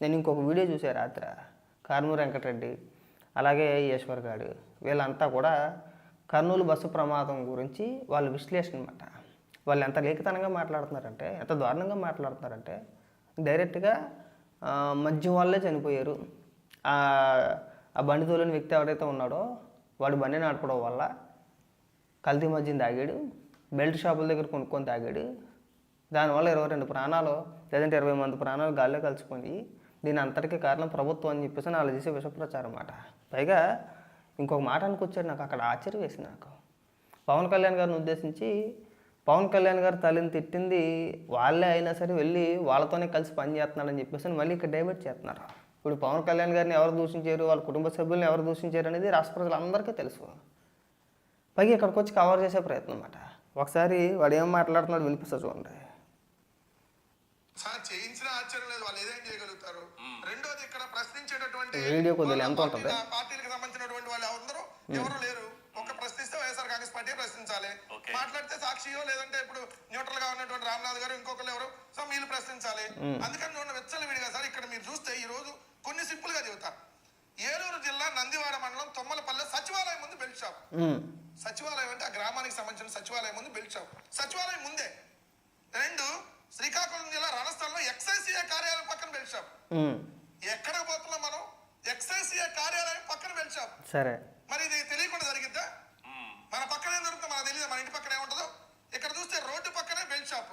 నేను ఇంకొక వీడియో చూసా రాత్రి. కర్నూలు వెంకటరెడ్డి అలాగే ఈశ్వర్ గారు. వీళ్ళంతా కూడా కర్నూలు బస్సు ప్రమాదం గురించి వాళ్ళ విశ్లేషణ అనమాట వాళ్ళు ఎంత లేఖితనంగా మాట్లాడుతున్నారంటే ఎంత దారుణంగా మాట్లాడుతున్నారంటే డైరెక్ట్గా మద్యం వల్లే చనిపోయారు. ఆ ఆ బండి తోలిన వ్యక్తి ఎవరైతే ఉన్నాడో వాడు బండి నడపడం వల్ల కల్తీ మద్యం తాగాడు బెల్ట్ షాపుల దగ్గర కొనుక్కొని తాగాడు. దానివల్ల ఇరవై రెండు ప్రాణాలు లేదంటే ఇరవై మంది ప్రాణాలు గాల్లో కలిసిపోయి దీని అంతటికీ కారణం ప్రభుత్వం అని చెప్పేసి వాళ్ళు చేసే విషప్రచారం మాట పైగా ఇంకొక మాట అనుకొచ్చాడు నాకు అక్కడ ఆశ్చర్యం వేసింది నాకు. పవన్ కళ్యాణ్ గారిని ఉద్దేశించి పవన్ కళ్యాణ్ గారు తల్లిని తిట్టింది వాళ్ళే అయినా సరే వెళ్ళి వాళ్ళతోనే కలిసి పని చేస్తున్నాడని చెప్పేసి మళ్ళీ ఇక్కడ డైవర్ట్ చేస్తున్నారు. ఇప్పుడు పవన్ కళ్యాణ్ గారిని ఎవరు దూషించారు వాళ్ళ కుటుంబ సభ్యులను ఎవరు దూషించారు అనేది రాష్ట్ర ప్రజలందరికీ తెలుసు. పైగా ఇక్కడికి వచ్చి కవర్ చేసే ప్రయత్నం అన్నమాట ఒకసారి వాడు ఏం మాట్లాడుతున్నాడు వినిపిస్తా చూడండి సార్ చేయించిన ఆశ్చర్యం లేదు వాళ్ళు ఏదైనా చేయగలుగుతారు రెండోది వీడియో కొద్దిగా ఎంత ఉంటుంది? పార్టీల- పార్టీలకు సంబంధించినటువంటి వాళ్ళు ఎవరు ఎవరు లేరు. ఒక ప్రశ్నిస్తే వైఎస్ఆర్ కాంగ్రెస్ పార్టీ ప్రశ్నించాలి. మాట్లాడితే సాక్షియో లేదంటే ఇప్పుడు న్యూట్రల్గా ఉన్నటువంటి రామ్నాథ్ గారు ఇంకొకరు ఎవరు? సో మీరు ప్రశ్నించాలి. అందుకని చూడండి వెచ్చలు విడిగా సార్ ఇక్కడ మీరు చూస్తే ఈ రోజు కొన్ని సింపుల్గా చెబుతారు ఏలూరు జిల్లా నందివాడ మండలం తొమ్మలపల్లె సచివాలయం ముందు బెల్ట్ షాప్. ఉమ్, సచివాలయం అంటే ఆ గ్రామానికి సంబంధించిన సచివాలయం ముందు బెల్ట్ షాప్. సచివాలయం ముందే. రెండు శ్రీకాకుళం జిల్లా రణస్థలంలో ఎక్సైసీఏ కార్యాలయం పక్కన బెల్ట్ షాప్. ఎక్కడ పోతున్నాం మనం ఎక్సైసీఏ కార్యాలయం పక్కన షాప్ సరే. మరి ఇది తెలియకుండా జరిగిద్దా? మన పక్కన ఏం దొరుకుతుందో మనకు తెలియదు. మన ఇంటి పక్కన ఏముంటుందో. ఇక్కడ చూస్తే రోడ్డు పక్కనే బెల్ట్ షాప్.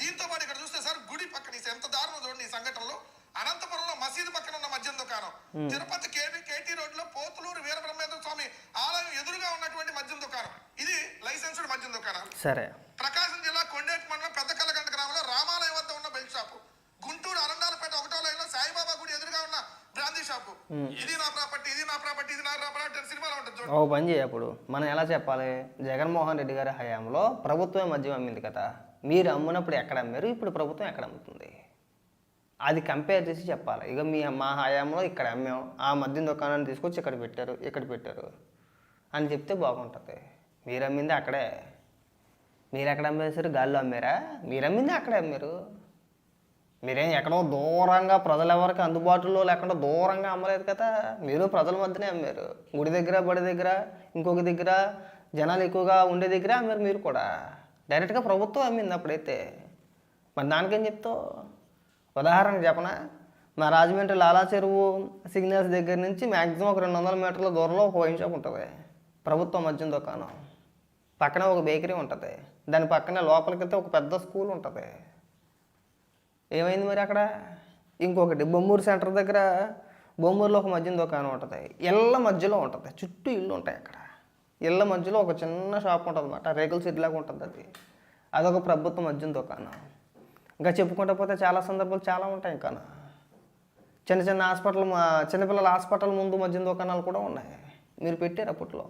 దీంతో పాటు ఇక్కడ చూస్తే సార్ గుడి పక్కన. ఎంత దారుణం చూడండి ఈ సంఘటనలో. అనంతపురంలో మసీదు పక్కన ఉన్న మద్యం దుకాణం. తిరుపతి కేబీ కేటీ రోడ్లో పోతులూరు వీరబ్రహ్మేంద్ర స్వామి ఆలయం ఎదురుగా ఉన్నటువంటి మద్యం దుకాణం. ఇది లైసెన్స్డ్ మద్యం దుకాణాలు సరే ప్రకాశం జిల్లా కొండేటి మండలం పెద్ద కల్లగంట గ్రామంలో రామాలయం వద్ద ఉన్న బెల్ట్ షాపు గుంటూరు అరండాలపేట ఒకటో లైన్లో సాయిబాబా గుడి ఎదురుగా ఉన్న బ్రాందీ షాపు ఇది నా ప్రాపర్టీ ఇది నా ప్రాపర్టీ ఇది నా ప్రాపర్టీ అని సినిమాలో ఉంటుంది చూడండి ఓ పని చేయి అప్పుడు. మనం ఎలా చెప్పాలి? జగన్మోహన్ రెడ్డి గారి హయాంలో ప్రభుత్వమే మద్యం అమ్మింది కదా. మీరు అమ్మునప్పుడు ఎక్కడ అమ్మారు? ఇప్పుడు ప్రభుత్వం ఎక్కడ అమ్ముతుంది? అది కంపేర్ చేసి చెప్పాలి. ఇక మీ మా హయాంలో ఇక్కడ అమ్మాం. ఆ మద్యం దుకాణాన్ని తీసుకొచ్చి ఇక్కడ పెట్టారు ఇక్కడ పెట్టారు అని చెప్తే బాగుంటుంది. మీరు అమ్మింది అక్కడే. మీరు ఎక్కడ అమ్మేశారు? గాల్లో అమ్మారా? మీరు అమ్మింది అక్కడే అమ్మారు. మీరేం ఎక్కడో దూరంగా ప్రజలు ఎవరికి అందుబాటులో లేకుండా దూరంగా అమ్మలేదు కదా? మీరు ప్రజల మధ్యనే అమ్మారు. గుడి దగ్గర బడి దగ్గర ఇంకొక దగ్గర జనాలు ఎక్కువగా ఉండే దగ్గర అమ్మారు మీరు కూడా. డైరెక్ట్గా ప్రభుత్వం అమ్మింది అప్పుడైతే. మరి దానికేం చెప్తావు? ఉదాహరణ చెప్పనా? మా రాజమండ్రి లాలా చెరువు సిగ్నల్స్ దగ్గర నుంచి మ్యాక్సిమం ఒక రెండు వందల మీటర్ల దూరంలో ఒక వైన్ షాప్ ఉంటుంది. ప్రభుత్వం మద్యం దుకాణం. పక్కనే ఒక బేకరీ ఉంటుంది. దాని పక్కనే లోపలికి వెళ్తే ఒక పెద్ద స్కూల్ ఉంటుంది. ఏమైంది మరి అక్కడ? ఇంకొకటి బొమ్మూరు సెంటర్ దగ్గర బొమ్మూరులో ఒక మద్యం దుకాణం ఉంటుంది. ఇళ్ళ మధ్యలో ఉంటుంది. చుట్టూ ఇల్లు ఉంటాయి అక్కడ. ఇళ్ళ మధ్యలో ఒక చిన్న షాప్ ఉంటుంది అనమాట రేకుల షెడ్ లాగా ఉంటుంది అది. అదొక ప్రభుత్వ మద్యం దుకాణం. ఇంకా చెప్పుకుంటూ పోతే చాలా సందర్భాలు చాలా ఉంటాయి ఇంకా. చిన్న చిన్న హాస్పిటల్ మా చిన్నపిల్లల హాస్పిటల్ ముందు మద్యం దుకాణాలు కూడా ఉన్నాయి. మీరు పెట్టారు అప్పట్లో?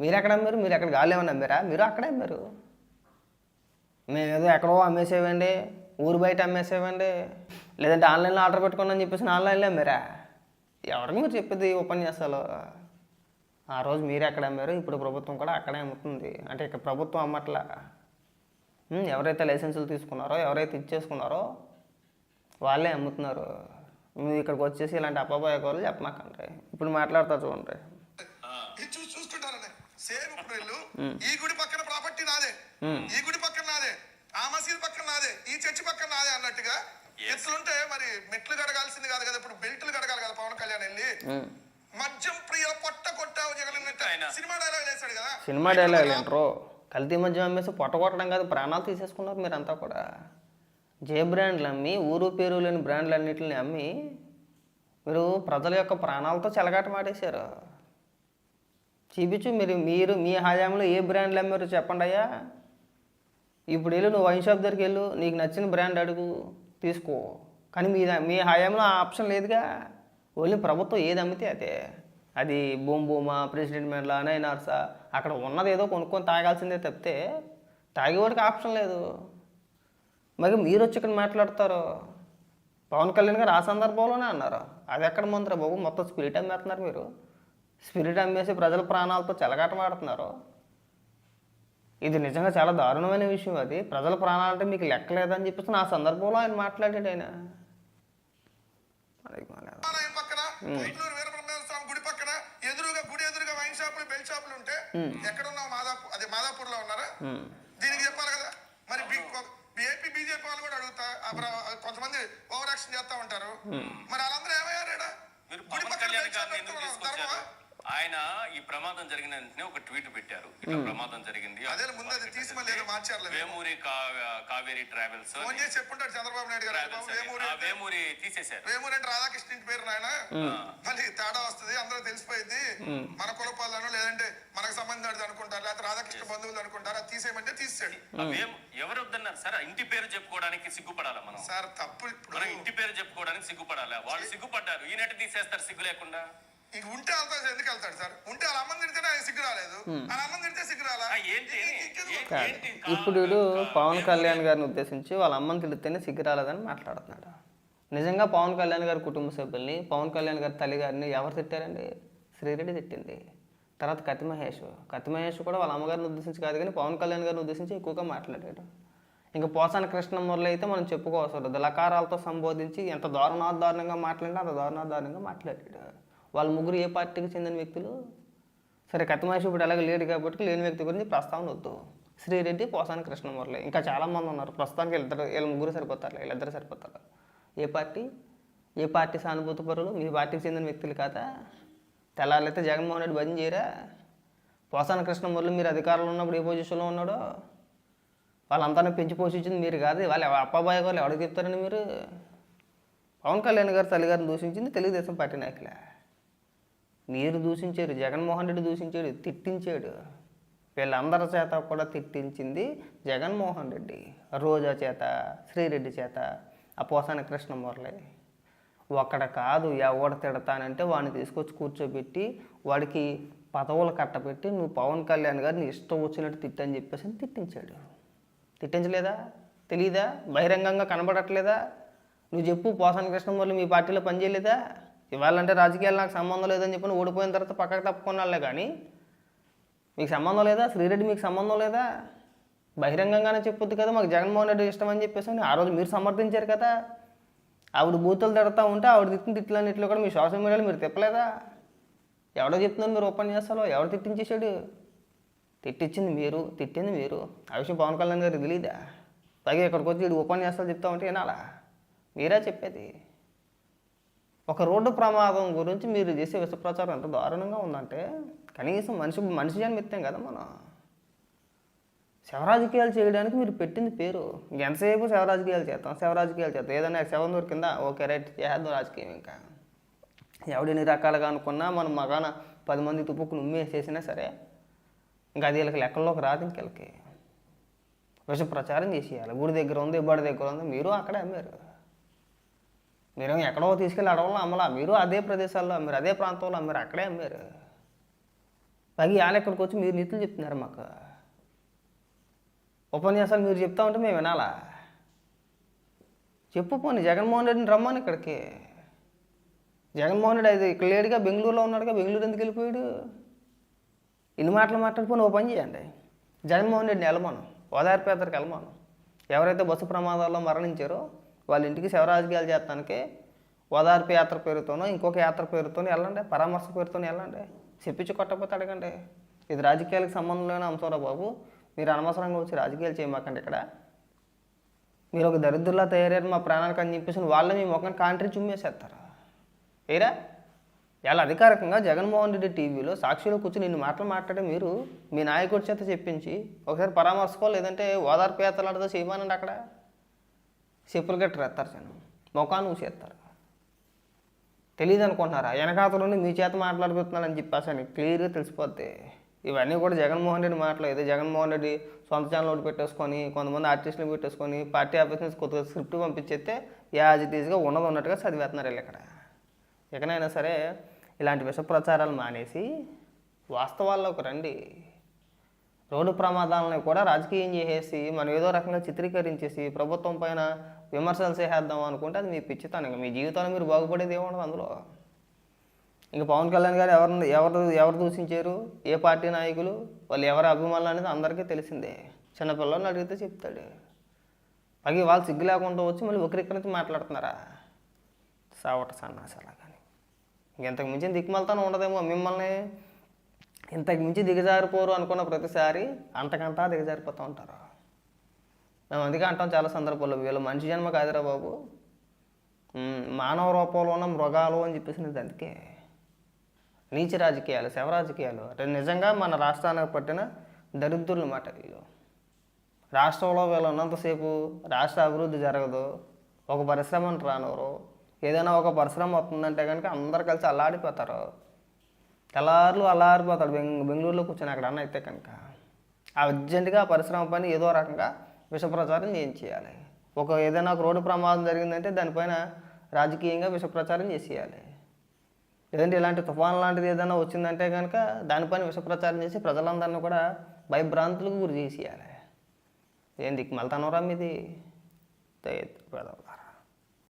మీరు ఎక్కడ అమ్మారు? మీరు ఎక్కడ గాలి ఏమన్నా అమ్మారా? మీరు అక్కడే అమ్మారు. మేము ఏదో ఎక్కడో అమ్మేసేవండి. ఊరు బయట అమ్మేసేవండి. లేదంటే ఆన్లైన్లో ఆర్డర్ పెట్టుకున్నాను చెప్పేసి ఆన్లైన్లో అమ్మారా? ఎవరికి మీరు చెప్పేది ఉపన్యాసాలు? ఆ రోజు మీరు ఎక్కడ అమ్మారు ఇప్పుడు ప్రభుత్వం కూడా అక్కడే అమ్ముతుంది. అంటే ఇక్కడ ప్రభుత్వం అమ్మట్లా. ఎవరైతే లైసెన్సులు తీసుకున్నారో ఎవరైతే ఇచ్చేసుకున్నారో వాళ్ళే అమ్ముతున్నారు. మీరు ఇక్కడికి వచ్చేసి ఇలాంటి అప్పబాయ కూరలు చెప్పమాకండి. ఇప్పుడు మాట్లాడతా చూడండి. సేమ్ ఇప్పుడు ఈ గుడి పక్కన ప్రాపర్టీ నాదే. ఈ గుడి పక్కన నాదే. మసీద్ పక్కన నాదే ఈ చర్చి పక్కన నాదే అన్నట్టుగా ఎట్లుంటే మరి మెట్లు కడగాల్సింది కాదు కదా ఇప్పుడు బెల్ట్లు కడగాలి కదా పవన్ కళ్యాణ్ వెళ్ళి. మద్యం ప్రియ పొట్ట కొట్టావు ఆయన. సినిమా డైలాగ్ వేశాడు కదా. సినిమా డైలాగ్ ఏంట్రో? కల్తీ మద్యం అమ్మేసి పొట్ట కొట్టడం కాదు ప్రాణాలు తీసేసుకున్నారు మీరంతా కూడా. జే బ్రాండ్లు అమ్మి ఊరు పేరు లేని బ్రాండ్లు అన్నిటిని అమ్మి మీరు ప్రజల యొక్క ప్రాణాలతో చెలగాట మాడేశారు. చూపించు మీరు మీరు మీ హయాంలో ఏ బ్రాండ్లు అమ్మారో చెప్పండి అయ్యా. ఇప్పుడు వెళ్ళు నువ్వు వైన్ షాప్ దగ్గరికి వెళ్ళు నీకు నచ్చిన బ్రాండ్ అడుగు తీసుకో. కానీ మీ మీ హయాంలో ఆ ఆప్షన్ లేదుగా. ఓన్లీ ప్రభుత్వం ఏది అమ్మితే అదే. అది బూమ్ బూమా ప్రెసిడెంట్ మెడలా నైనార్సా అక్కడ ఉన్నది ఏదో కొనుక్కొని తాగాల్సిందే తప్పితే తాగేవాడికి ఆప్షన్ లేదు. మరి మీరు వచ్చి ఇక్కడ మాట్లాడతారు. పవన్ కళ్యాణ్ గారు ఆ సందర్భంలోనే అన్నారు. అది ఎక్కడ ముందర బాబు? మొత్తం స్పిరిట్ అమ్మేస్తున్నారు మీరు. స్పిరిట్ అమ్మేసి ప్రజల ప్రాణాలతో చెలగాటమాడుతున్నారు. ఇది నిజంగా చాలా దారుణమైన విషయం అది. ప్రజల ప్రాణాలంటే మీకు లెక్కలేదని చెప్పేసి నా సందర్భంలో ఆయన మాట్లాడాడు ఆయన. ఎదురుగా గుడి ఎదురుగా వైన్ షాపులు బెల్ షాపులు ఉంటే ఎక్కడ ఉన్నావు మాదాపూర్ అదే మాదాపూర్లో ఉన్నారా. దీనికి చెప్పాలి కదా. మరి ఏపీ బీజేపీ వాళ్ళు కూడా అడుగుతా కొంతమంది ఓవర్ యాక్షన్ చేస్తా ఉంటారు. మరి వాళ్ళందరూ ఏమయ్యారు గుడి పక్కన ఆయన ఈ ప్రమాదం జరిగిన వెంటనే ఒక ట్వీట్ పెట్టారు. ఇట్లా ప్రమాదం జరిగింది. అదే ముందు అది తీసి మళ్ళీ ఏదో. వేమూరి కా- కావేరి ట్రావెల్స్ ఫోన్ చేసి చెప్పుంటాడు చంద్రబాబు నాయుడు గారు. వేమూరి తీసేశారు. వేమూరి అంటే రాధాకృష్ణ ఇంటి పేరు నాయన? మళ్ళీ తేడా వస్తుంది అందరూ తెలిసిపోయింది. మన కులపాలను లేదంటే మనకు సంబంధించి అనుకుంటారు లేకపోతే రాధాకృష్ణ బంధువులు అనుకుంటారు అది తీసేయమంటే వేము- ఎవరు వద్దన్నారు? సార్ ఇంటి పేరు చెప్పుకోవడానికి సిగ్గుపడాలా మనం? సార్ తప్పు ఇప్పుడు మనం ఇంటి పేరు చెప్పుకోవడానికి సిగ్గుపడాలా? వాళ్ళు సిగ్గుపడ్డారు. ఈయనట్టు తీసేస్తారు సిగ్గు లేకుండా. ఇంక ఉంటే వెళ్తాడు ఎందుకు వెళ్తాడు సార్? ఉంటే వాళ్ళ అమ్మని తిడితేనే ఆయన సిగ్గు రాలేదు. వాళ్ళ అమ్మని తిడితే సిగ్గు రాలా? ఇప్పుడు వీడు పవన్ కళ్యాణ్ గారిని ఉద్దేశించి వాళ్ళ అమ్మని తెలిస్తేనే సిగ్గు రాలేదని మాట్లాడుతున్నాడు. నిజంగా పవన్ కళ్యాణ్ గారి కుటుంబ సభ్యుల్ని పవన్ కళ్యాణ్ గారి తల్లి గారిని ఎవరు తిట్టారండి? శ్రీరెడ్డి తిట్టింది. తర్వాత కత్తి మహేష్. కత్తి మహేష్ కూడా వాళ్ళ అమ్మగారిని ఉద్దేశించి కాదు కానీ పవన్ కళ్యాణ్ గారిని ఉద్దేశించి ఎక్కువగా మాట్లాడాడు. ఇంకా పోసాన కృష్ణ మురళి అయితే మనం చెప్పుకోవాల్సి లేదు లకారాలతో సంబోధించి ఎంత దారుణాదారుణంగా మాట్లాడినా అంత దారుణాదారుణంగా మాట్లాడాడు. వాళ్ళ ముగ్గురు ఏ పార్టీకి చెందిన వ్యక్తులు? సరే కత్తిమహేష్ ఇప్పుడు అలాగే లేడు కాబట్టి లేని వ్యక్తి గురించి ప్రస్తావన వద్దు. శ్రీరెడ్డి పోసాని కృష్ణమురళి ఇంకా చాలామంది ఉన్నారు. ప్రస్తుతానికి వీళ్ళిద్దరు వీళ్ళ ముగ్గురు సరిపోతారు వీళ్ళిద్దరు సరిపోతారు. ఏ పార్టీ? ఏ పార్టీ సానుభూతి పరులు? మీ పార్టీకి చెందిన వ్యక్తులు కాదా? తెల్లారైతే జగన్మోహన్ రెడ్డి భజన చేయరా? పోసాని కృష్ణమురళి మీరు అధికారంలో ఉన్నప్పుడు ఏ పొజిషన్లో ఉన్నాడో? వాళ్ళంతా పెంచి పోషించింది మీరు కాదు. వాళ్ళు అప్పాబాయ్ వాళ్ళు ఎవరికి చెప్తారని మీరు? పవన్ కళ్యాణ్ గారు తల్లిగారిని దూషించింది తెలుగుదేశం పార్టీ నాయకులే. మీరు దూషించారు జగన్మోహన్ రెడ్డి దూషించాడు తిట్టించాడు. వీళ్ళందరి చేత కూడా తిట్టించింది జగన్మోహన్ రెడ్డి. రోజా చేత శ్రీరెడ్డి చేత ఆ పోసాని కృష్ణమురళి ఒక్కడ కాదు ఎవడ తిడతానంటే వాడిని తీసుకొచ్చి కూర్చోబెట్టి వాడికి పదవులు కట్టబెట్టి నువ్వు పవన్ కళ్యాణ్ గారిని ఇష్టం వచ్చినట్టు తిట్టని చెప్పేసి అని తిట్టించాడు. తిట్టించలేదా? తెలీదా? బహిరంగంగా కనబడట్లేదా? నువ్వు చెప్పు పోసాని కృష్ణమురళి మీ పార్టీలో పనిచేయలేదా? ఇవాళంటే రాజకీయాలు నాకు సంబంధం లేదని చెప్పి ఓడిపోయిన తర్వాత పక్కకు తప్పుకున్నాళ్ళే కానీ మీకు సంబంధం లేదా? శ్రీరెడ్డి మీకు సంబంధం లేదా? బహిరంగంగానే చెప్పొద్దు కదా మాకు జగన్మోహన్ రెడ్డి ఇష్టం అని చెప్పేసి అని ఆ రోజు మీరు సమర్థించారు కదా. ఆవిడ బూతులు తిడతా ఉంటే ఆవిడ తిట్టిన తిట్లన్నింటిలో కూడా మీ సోషల్ మీడియాలో మీరు తిప్పలేదా? ఎవడో చెప్తున్నారు మీరు ఓపెన్ చేస్తాలో ఎవడు తిట్టించేశాడు? తిట్టించింది మీరు తిట్టింది మీరు. ఆ విషయం పవన్ కళ్యాణ్ గారికి తెలియదా పైగా ఇక్కడికి వచ్చి ఓపెన్ చేస్తా చెప్తా ఉంటే వినాలా? మీరే చెప్పేది. ఒక రోడ్డు ప్రమాదం గురించి మీరు చేసే విషప్రచారం ఎంత దారుణంగా ఉందంటే కనీసం మనిషి మనిషి జన్మిత్తం కదా మనం. శవరాజకీయాలు చేయడానికి మీరు పెట్టింది పేరు. ఎంతసేపు శవరాజకీయాలు చేస్తాం శవరాజకీయాలు చేస్తాం. ఏదైనా శవం దొరికిందా? ఓకే రైట్ చేద్దాం రాజకీయం ఇంకా. ఎవడెన్ని రకాలుగా అనుకున్నా మనం మగాన పది మంది తుప్పుకు నుమ్మేసేసినా సరే ఇంకా అది వీళ్ళకి లెక్కల్లోకి రాదు ఇంకెళ్ళకి. విష ప్రచారం చేసేయాలి. గుడి దగ్గర ఉంది బడి దగ్గర ఉంది మీరు అక్కడే అమ్మారు. మీరు ఎక్కడో తీసుకెళ్ళి అడవుల్లో అమ్మలా. మీరు అదే ప్రదేశాల్లో అమ్మారు అదే ప్రాంతంలో అమ్మారు అక్కడే అమ్మారు పైగా ఇవాళ ఇక్కడికి వచ్చి మీరు నీతులు చెప్తున్నారు మాకు. ఉపన్యాసాలు మీరు చెప్తా ఉంటే మేము వినాలా? చెప్పు పోనీ జగన్మోహన్ రెడ్డిని రమ్మని ఇక్కడికి. జగన్మోహన్ రెడ్డి అయితే ఇక్కడ లేడుగా బెంగళూరులో ఉన్నాడుగా బెంగళూరు ఎందుకు వెళ్ళిపోయాడు? ఇన్ని మాటలు మాట్లాడుకొని ఓ పని చేయండి. జగన్మోహన్ రెడ్డిని వెళ్ళమాను. ఓదార్పు వెళ్ళమాను. ఎవరైతే బస్సు ప్రమాదాల్లో మరణించారో వాళ్ళ ఇంటికి శివరాజకీయాలు చేస్తానికి ఓదార్పు యాత్ర పేరుతోనో ఇంకొక యాత్ర పేరుతోనో వెళ్ళండి పరామర్శ పేరుతోనే వెళ్ళండి. చెప్పించి కొట్టకపోతే అడగండి. ఇది రాజకీయాలకు సంబంధం లేని అంశంరా బాబు. మీరు అనవసరంగా వచ్చి రాజకీయాలు చేయమాకండి ఇక్కడ. మీరు ఒక దరిద్రులా తయారయ్యారు మా ప్రాణాలకు అని చెప్పేసి వాళ్ళే మీ ముఖం కాంట్రీ చుమ్మేసేస్తారు. ఏరా? ఇలా అధికారికంగా జగన్మోహన్ రెడ్డి టీవీలో సాక్షిలో కూర్చొని నిన్ను మాటలు మాట్లాడే మీరు మీ నాయకుడి చేత చెప్పించి ఒకసారి పరామర్శకో లేదంటే ఓదార్పు యాత్రలాడితో చేయమనండి అక్కడ. చెప్పులు గట్ట రెత్తారు జనం. ముఖాన్ని ఊసేస్తారు తెలియదు అనుకుంటున్నారా వెనకాతలోనే నుండి మీ చేత మాట్లాడిపోతున్నానని చెప్పేసి అని క్లియర్గా తెలిసిపోద్ది. ఇవన్నీ కూడా జగన్మోహన్ రెడ్డి మాటలు. ఏదో జగన్మోహన్ రెడ్డి సొంత ఛానల్ ఒకటి పెట్టేసుకొని కొంతమంది ఆర్టిస్టులు పెట్టేసుకొని పార్టీ ఆఫీస్ నుంచి కొద్దిగా స్క్రిప్ట్ పంపించేస్తే యాజ్ ఇట్ ఈజ్గా ఉన్నది ఉన్నట్టుగా చదివేస్తున్నారు వీళ్ళు ఇక్కడ. ఎక్కడైనా సరే ఇలాంటి విష ప్రచారాలు మానేసి వాస్తవాల్లోకి రండి. రోడ్డు ప్రమాదాలను కూడా రాజకీయం చేసేసి మనం ఏదో రకంగా చిత్రీకరించేసి ప్రభుత్వం పైన విమర్శలు చేసేద్దాం అనుకుంటే అది మీ పిచ్చితనం ఇంకా మీ జీవితంలో మీరు బాగుపడేది ఏముండదు అందులో. ఇంకా పవన్ కళ్యాణ్ గారు ఎవరు ఎవరు ఎవరు దూషించారు? ఏ పార్టీ నాయకులు? వాళ్ళు ఎవరి అభిమానులు అనేది అందరికీ తెలిసిందే. చిన్నపిల్లల్ని అడిగితే చెప్తాడు. పైగా వాళ్ళు సిగ్గు లేకుండా వచ్చి మళ్ళీ ఒకరిక్కరించి మాట్లాడుతున్నారా? సావట సన్నాసాల కానీ ఇంతకు మించిన దిక్కుమలతనం ఉండదేమో. మిమ్మల్ని ఇంతకు మించి దిగజారిపోరు అనుకున్న ప్రతిసారి అంతకంతా దిగజారిపోతూ ఉంటారు. మేము అందుకే అంటాం చాలా సందర్భాల్లో వీళ్ళు మనిషి జన్మ కాదురా బాబు. మానవ రూపంలో ఉన్న మృగాలు అని చెప్పేసి అందుకే. నీచ రాజకీయాలు శవ రాజకీయాలు అంటే నిజంగా మన రాష్ట్రానికి పట్టిన దరిద్రులు మాట వీళ్ళు. రాష్ట్రంలో వీళ్ళు ఉన్నంతసేపు రాష్ట్ర అభివృద్ధి జరగదు. ఒక పరిశ్రమను రానివ్వరు. ఏదైనా ఒక పరిశ్రమ వస్తుందంటే కనుక అందరు కలిసి అల్లాడిపోతారు. తెల్లారులు అల్లారిపోతాడు బెంగ బెంగళూరులో కూర్చొని అక్కడ అన్న అయితే కనుక అర్జెంటుగా ఆ పరిశ్రమ పని ఏదో రకంగా విషప్రచారం చేయించేయాలి. ఒక ఏదైనా ఒక రోడ్డు ప్రమాదం జరిగిందంటే దానిపైన రాజకీయంగా విషప్రచారం చేసేయాలి. లేదంటే ఇలాంటి తుఫాన్ లాంటిది ఏదైనా వచ్చిందంటే కనుక దానిపైన విషప్రచారం చేసి ప్రజలందరినీ కూడా భయభ్రాంతులకు గురి చేసేయాలి. ఏంది మళ్ళీ తనవరా మీది?